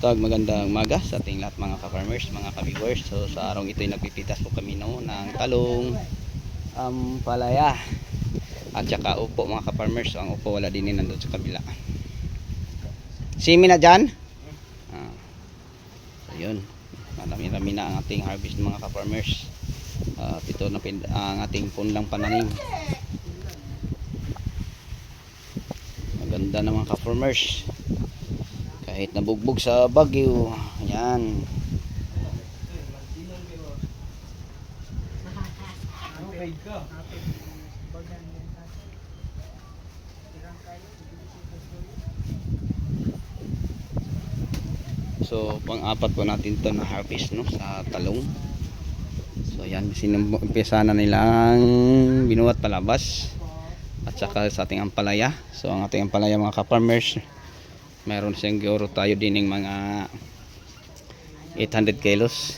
Tag magandang maga sa ating lahat mga ka-farmers, mga ka-viewers. So sa araw ito ay nagpipitas po kami no, ng talong, um, palaya, at saka upo mga ka-farmers. Ang upo wala din nandun sa kabila. Simi na dyan? Ah. So yun, marami-rami na ang ating harvest mga ka-farmers. At ito na ang ating punlang pananim. Maganda na mga ka-farmers kahit nabugbog sa Baguio yan so pang-apat po natin to na harvest no sa talong. So yan sinumpisa na nilang binuhat palabas at saka sa ating ampalaya. So ang ating ampalaya mga ka-farmers meron siyang guro tayo din ng mga 800 kilos.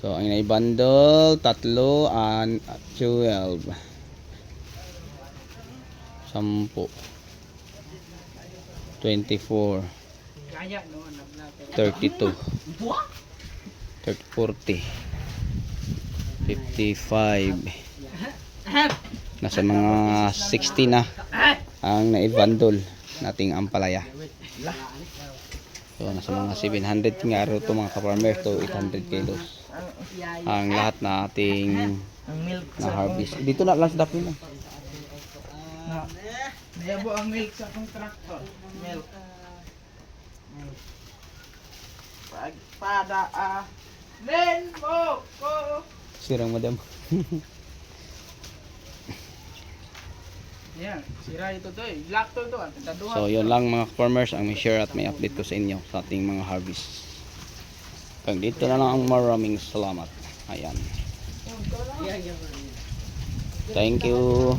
So ang bundle tatlo and 12 sampu. 24 Kaya no, anak natin. 32 30, 40 55 nasa mga 60 na ang naibandol nating ampalaya so nasa mga 700 nga ro to mga ka-farmer to 800 kilos ang lahat na ating na harvest dito na lang sa dapin na na. Nayabo ang milk sa akong tractor. Milk. Milk. Pagpada ah. Len mo ko. sirang madam Yan, sira ito to eh. Black to to. ah. Taduha. so yun lang mga farmers ang may share at may update ko sa inyo sa ating mga harvest hanggang dito na lang ang maraming salamat ayan thank you